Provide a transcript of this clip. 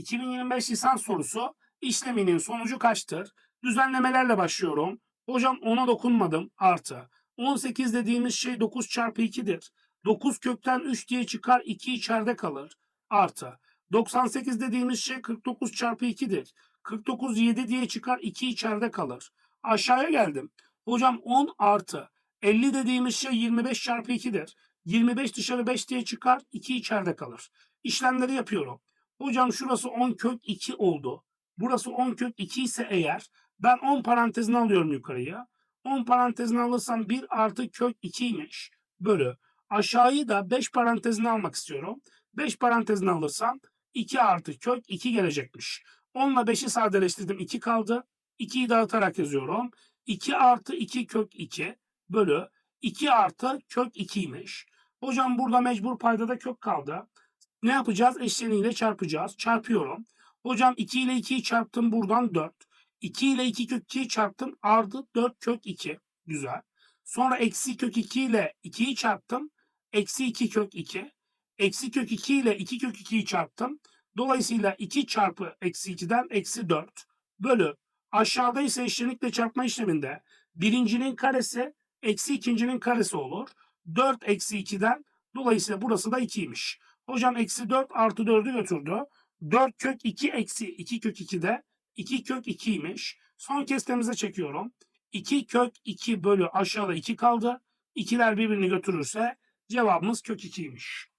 2025 lisans sorusu işleminin sonucu kaçtır? Düzenlemelerle başlıyorum. Hocam 10'a dokunmadım artı. 18 dediğimiz şey 9 çarpı 2'dir. 9 kökten 3 diye çıkar 2 içeride kalır artı. 98 dediğimiz şey 49 çarpı 2'dir. 49 7 diye çıkar 2 içeride kalır. Aşağıya geldim. Hocam 10 artı. 50 dediğimiz şey 25 çarpı 2'dir. 25 dışarı 5 diye çıkar 2 içeride kalır. İşlemleri yapıyorum. Hocam şurası 10 kök 2 oldu. Burası 10 kök 2 ise eğer ben 10 parantezini alıyorum yukarıya. 10 parantezini alırsam 1 artı kök 2'ymiş. Bölü. Aşağıyı da 5 parantezini almak istiyorum. 5 parantezini alırsam 2 artı kök 2 gelecekmiş. 10 ile 5'i sadeleştirdim 2 kaldı. 2'yi dağıtarak yazıyorum. 2 artı 2 kök 2 bölü 2 artı kök 2'ymiş. Hocam burada mecbur paydada kök kaldı. Ne yapacağız? Eşleniyle çarpacağız. Çarpıyorum. Hocam 2 ile 2'yi çarptım buradan 4. 2 ile 2 kök 2'yi çarptım. Ardı 4 kök 2. Güzel. Sonra eksi kök 2 ile 2'yi çarptım. Eksi 2 kök 2. Eksi kök 2 ile 2 kök 2'yi çarptım. Dolayısıyla 2 çarpı eksi 2'den eksi 4 bölü aşağıda ise eşlenikle çarpma işleminde birincinin karesi eksi ikincinin karesi olur. 4 eksi 2'den dolayısıyla burası da 2'ymiş. Hocam eksi 4 artı 4'ü götürdü. 4 kök 2 eksi 2 kök 2 de 2 kök 2'ymiş. Son kestemize çekiyorum. 2 kök 2 bölü aşağıda 2 kaldı. İkiler birbirini götürürse cevabımız kök 2'ymiş.